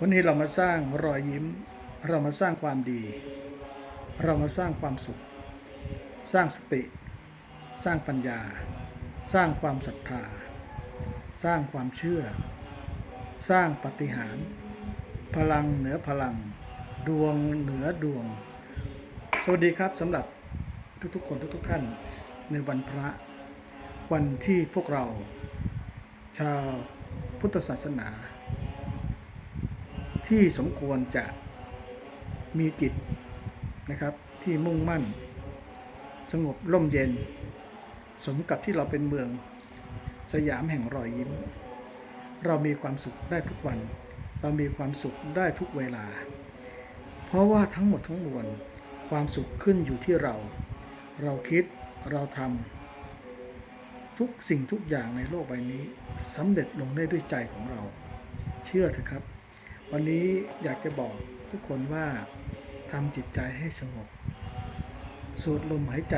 วันนี้เรามาสร้างรอยยิ้ม เรามาสร้างความดี เรามาสร้างความสุข สร้างสติ สร้างปัญญา สร้างความศรัทธา สร้างความเชื่อ สร้างปฏิหาร พลังเหนือพลัง ดวงเหนือดวง สวัสดีครับสำหรับทุกๆคนทุกๆท่านในวันพระ วันที่พวกเรา ชาวพุทธศาสนา ที่สมควรจะมีจิตนะครับที่มุ่งมั่น สงบร่มเย็น สมกับที่เราเป็นเมืองสยามแห่งรอยยิ้ม เรามีความสุขได้ทุกวัน เรามีความสุขได้ทุกเวลา เพราะว่าทั้งหมดทั้งมวลความสุขขึ้นอยู่ที่เรา เราคิดเราทำทุกสิ่งทุกอย่างในโลกใบนี้สำเร็จลงได้ด้วยใจของเรา เชื่อเถอะครับ วันนี้อยากจะบอกทุกคนว่าทำจิตใจให้สงบ สูดลมหายใจ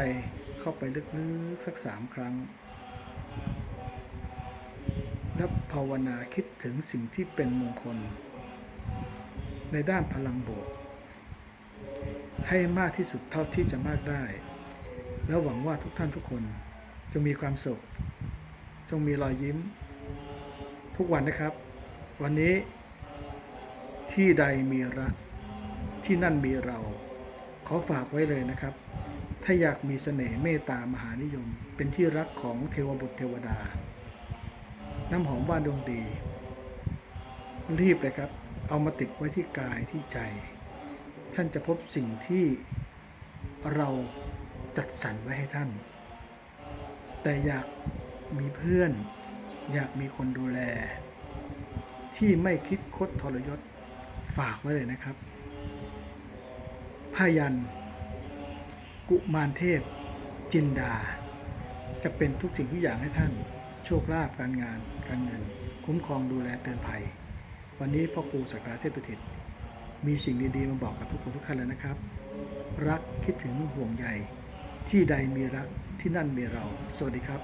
เข้าไปลึกๆสักสามครั้ง แล้วภาวนาคิดถึงสิ่งที่เป็นมงคล ในด้านพลังบวก ให้มากที่สุดเท่าที่จะมากได้ แล้วหวังว่าทุกท่านทุกคนจงมีความสุข จงมีรอยยิ้ม ทุกวันนะครับ วันนี้ ที่ใดมีรัก ที่นั่นมีเรา ขอฝากไว้เลยนะครับ ถ้าอยากมีเสน่ห์เมตตามหานิยม เป็นที่รักของเทวบุตรเทวดา น้ำหอมว่านดวงดี รีบเลยครับ เอามาติดไว้ที่กายที่ใจ ท่านจะพบสิ่งที่เราจัดสรรไว้ให้ท่าน แต่อยากมีเพื่อน อยากมีคนดูแล ที่ไม่คิดคดทรยศ ฝากไว้เลยนะครับพายัน กุมารเทพ จินดา จะเป็นทุกสิ่งทุกอย่างให้ท่าน โชคลาภการงาน การเงิน คุ้มครองดูแลเตือนภัย วันนี้พ่อครูสักกาเทพประทิตมีสิ่งดีๆมาบอกกับทุกคนทุกท่านแล้วนะครับ รักคิดถึงห่วงใยที่ใดมีรักที่นั่นมีเรา สวัสดีครับ